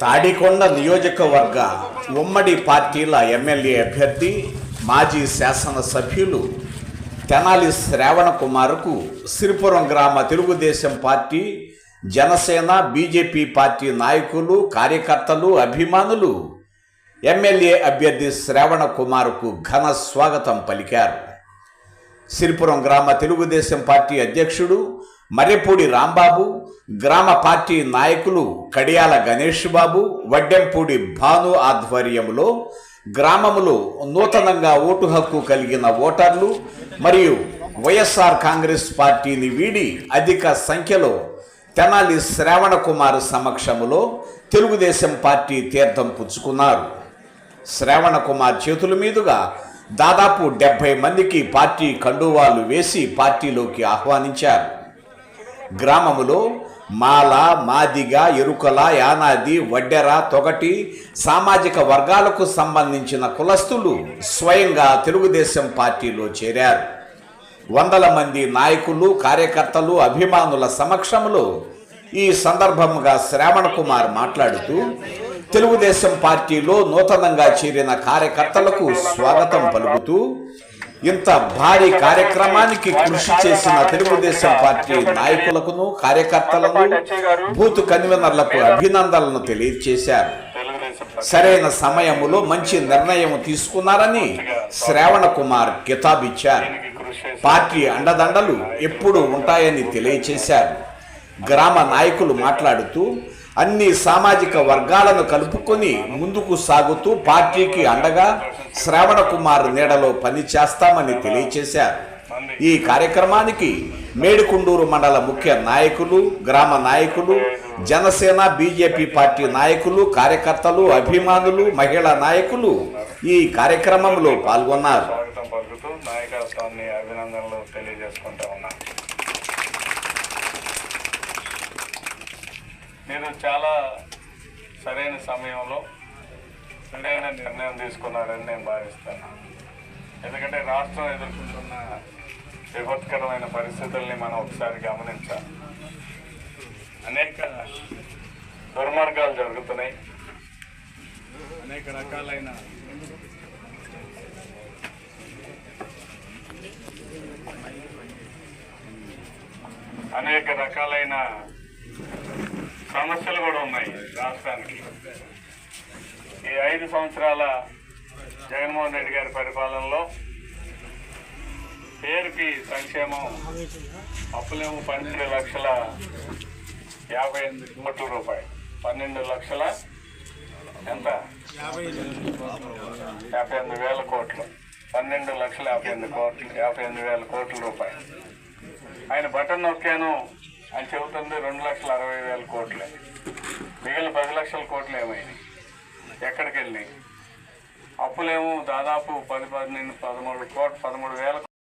తాడికొండ నియోజకవర్గ ఉమ్మడి పార్టీల ఎమ్మెల్యే అభ్యర్థి మాజీ శాసనసభ్యులు తెనాలి శ్రావణ కుమార్కు సిరిపురం గ్రామ Telugudesam party Janasena BJP party నాయకులు కార్యకర్తలు అభిమానులు. ఎమ్మెల్యే అభ్యర్థి శ్రావణ కుమార్కు ఘన స్వాగతం పలికారు. సిరిపురం గ్రామ తెలుగుదేశం పార్టీ అధ్యక్షుడు మర్రెపూడి రాంబాబు గ్రామ పార్టీ నాయకులు కడియాల గణేష్ బాబు వడ్డెంపూడి భాను ఆధ్వర్యంలో గ్రామములో నూతనంగా ఓటు హక్కు కలిగిన ఓటర్లు మరియు వైఎస్ఆర్ కాంగ్రెస్ పార్టీని వీడి అధిక సంఖ్యలో తెనాలి శ్రావణ కుమార్ సమక్షములో తెలుగుదేశం పార్టీ తీర్థం పుచ్చుకున్నారు. శ్రావణ కుమార్ చేతుల మీదుగా దాదాపు డెబ్బై మందికి పార్టీ కండువాలు వేసి పార్టీలోకి ఆహ్వానించారు. గ్రామములో మాల మాదిగ ఎరుకల యానాది వడ్డెర తొగటి సామాజిక వర్గాలకు సంబంధించిన కులస్తులు స్వయంగా తెలుగుదేశం పార్టీలో చేరారు. వందల మంది నాయకులు కార్యకర్తలు అభిమానుల సమక్షంలో ఈ సందర్భంగా శ్రావణ కుమార్ మాట్లాడుతూ తెలుగుదేశం పార్టీలో నూతనంగా చేరిన కార్యకర్తలకు స్వాగతం పలుకుతూ ఇంత భారీ కార్యక్రమానికి కృషి చేసిన తెలుగుదేశం పార్టీ నాయకులకును కార్యకర్తలను బూత్ కన్వీనర్లకు అభినందనలను తెలియజేశారు సరైన సమయములో మంచి నిర్ణయం తీసుకున్నారని శ్రావణ కుమార్ కితాబిచ్చారు. పార్టీ అండదండలు ఎప్పుడు ఉంటాయని తెలియచేశారు. గ్రామ నాయకులు మాట్లాడుతూ అన్ని సామాజిక వర్గాలను కలుపుకొని ముందుకు సాగుతూ పార్టీకి అండగా శ్రావణ కుమార్ నీడలో పనిచేస్తామని తెలియచేశారు. ఈ కార్యక్రమానికి మేడుకుండూరు మండల ముఖ్య నాయకులు గ్రామ నాయకులు జనసేన బీజేపీ పార్టీ నాయకులు కార్యకర్తలు అభిమానులు మహిళా నాయకులు ఈ కార్యక్రమంలో పాల్గొన్నారు. నాయకత్వాన్ని అభినందనలు తెలియజేసుకుంటా ఉన్నా. మీరు చాలా సరైన సమయంలో సరైన నిర్ణయం తీసుకున్నారని నేను భావిస్తాను. ఎందుకంటే రాష్ట్రం ఎదుర్కొంటున్న విపత్కరమైన పరిస్థితుల్ని మనం ఒకసారి గమనించాలి. అనేక దుర్మార్గాలు జరుగుతున్నాయి. అనేక రకాలైన అనేక రకాలైన సమస్యలు కూడా ఉన్నాయి రాష్ట్రానికి. ఈ ఐదు సంవత్సరాల జగన్మోహన్ రెడ్డి గారి పరిపాలనలో పేరుకి సంక్షేమం అప్పులేమో పన్నెండు లక్షల యాభై ఎనిమిది కోట్ల రూపాయలు. పన్నెండు లక్షల ఎంత? యాభై ఎనిమిది వేల కోట్లు. పన్నెండు లక్షల యాభై ఎనిమిది కోట్లు యాభై ఎనిమిది వేల కోట్ల రూపాయలు. ఆయన బటన్ నొక్కాను అని చెబుతుంది రెండు లక్షల అరవై వేల కోట్లే. మిగిలిన పది లక్షల కోట్లు ఏమైనాయి ఎక్కడికి వెళ్ళినాయి అప్పులేమో దాదాపు పది పన్నెండు పదమూడు కోట్ పదమూడు వేల